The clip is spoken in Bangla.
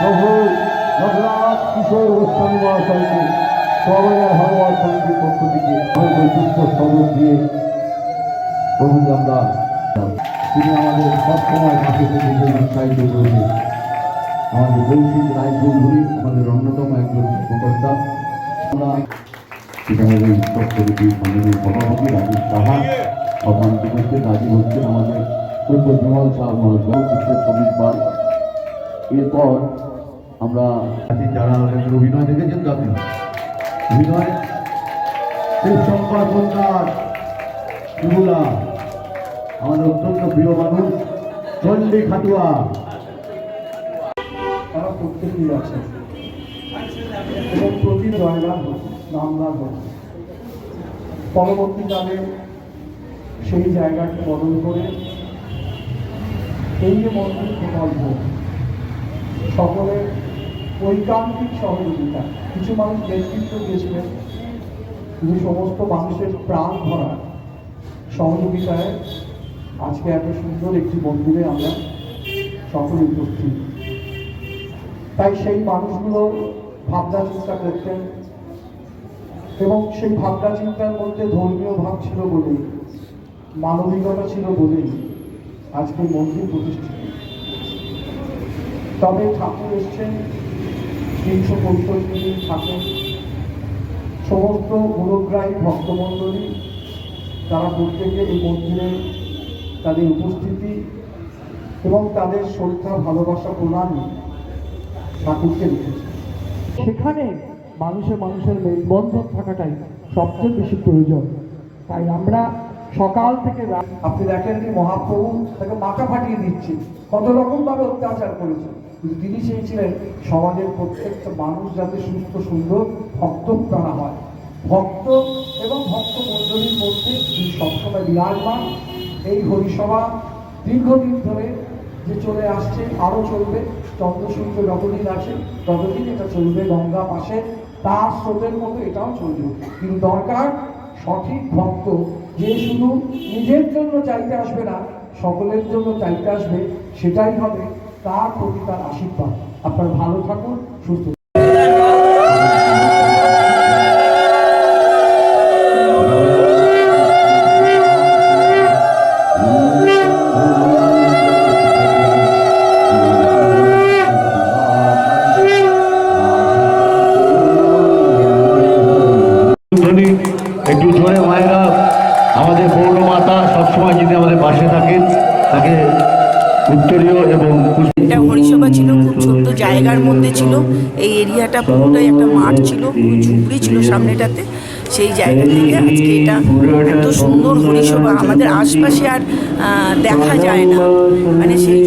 প্রভু, জগন্নাথ, কিশোর গোস্বামী সবাইয়ের ভগবান সমিতির পক্ষ থেকে পুষ্প স্তবক দিয়ে প্রভুকে আমরা তিনি আমাদের সবসময় পাশে থেকে উৎসাহিত করেছে আমাদের কৌশিক রায় চৌধুরী আমাদের অন্যতম একজন উপকর্তা আমরা এই উৎসব কমিটি সম্মেলনের সভাপতি রাজীব আমাদের এরপর আমরা যারা অভিনয় দেখেছেন তো আপনি? অভিনয়? খুব শঙ্কর কন্যার চুগুলা আমাদের অত্যন্ত প্রিয় মানুষ। চন্ডী খাটুয়া। তারা প্রত্যেকেই আছে। এবং প্রতি হচ্ছে নামগান হচ্ছে পরবর্তীকালে সেই জায়গাকে বদল করে এই যে মন্দির সকলের ঐকান্তিক সহযোগিতা। কিছু মানুষ নেতৃত্ব দিয়েছিলেন। কিন্তু সমস্ত মানুষের প্রাণ ভরা সহযোগিতায় আজকে এত সুন্দর একটি মন্দিরে আমরা সকলে উপস্থিত। তাই সেই মানুষগুলো ভাবনা চিন্তা করতেন এবং সেই ভাবনা চিন্তার মধ্যে ধর্মীয় ভাব ছিল বলেই, মানবিকতা ছিল বলেই আজকে মন্দির প্রতিষ্ঠিত। তবে ঠাকুর এসছেন তিনশো পঁয়ষট্টি দিন সমস্ত গুণগ্রাহী ভক্তমণ্ডলী তারা প্রত্যেকে এই মন্দিরে তাদের উপস্থিতি এবং তাদের শ্রদ্ধা, ভালোবাসা, প্রণামী ঠাকুরকে রেখেছে। সেখানে মানুষের মানুষের মেলবন্ধন থাকাটাই সবচেয়ে বেশি প্রয়োজন। তাই আমরা সকাল থেকে আপনি দেখেন যে মহাপ্রভু তাকে মাথা ফাটিয়ে দিচ্ছে। কত রকম ভাবে অত্যাচার করেছে। কিন্তু তিনি চেয়েছিলেন সমাজের প্রত্যেকটা মানুষ যাতে সুস্থ, সুন্দর ভক্ত প্রাণা হয়। ভক্ত এবং ভক্ত মণ্ডলীর মধ্যে তিনি সবসময় বিরাজমান। এই হরিসভা দীর্ঘদিন ধরে যে চলে আসছে, আরও চলবে। চন্দ্রসূর্য যতদিন আছে, ততদিন এটা চলবে গঙ্গা পাশে। তার স্রোতের মতো এটাও চলবে। কিন্তু দরকার সঠিক ভক্ত যে শুধু নিজের জন্য চাইতে আসবে না, সকলের জন্য চাইতে আসবে, সেটাই হবে তার প্রতি তার আশীর্বাদ। আপনার ভালো থাকুন, সুস্থ জোরে মায়েরা আমাদের পৌর মাতা সবসময় যিনি আমাদের পাশে থাকেন তাকে উত্তরীয় এবং একটা হরিসভা ছিল খুব ছোট্ট জায়গার মধ্যে ছিল। এই এরিয়াটা পুরোটাই একটা মাঠ ছিল পুরো ঝুপড়ি ছিল সামনেটাতে। সেই জায়গা থেকে আজকে এটা এত সুন্দর হরিসভা আমাদের আশপাশে আর দেখা যায় না। মানে সেই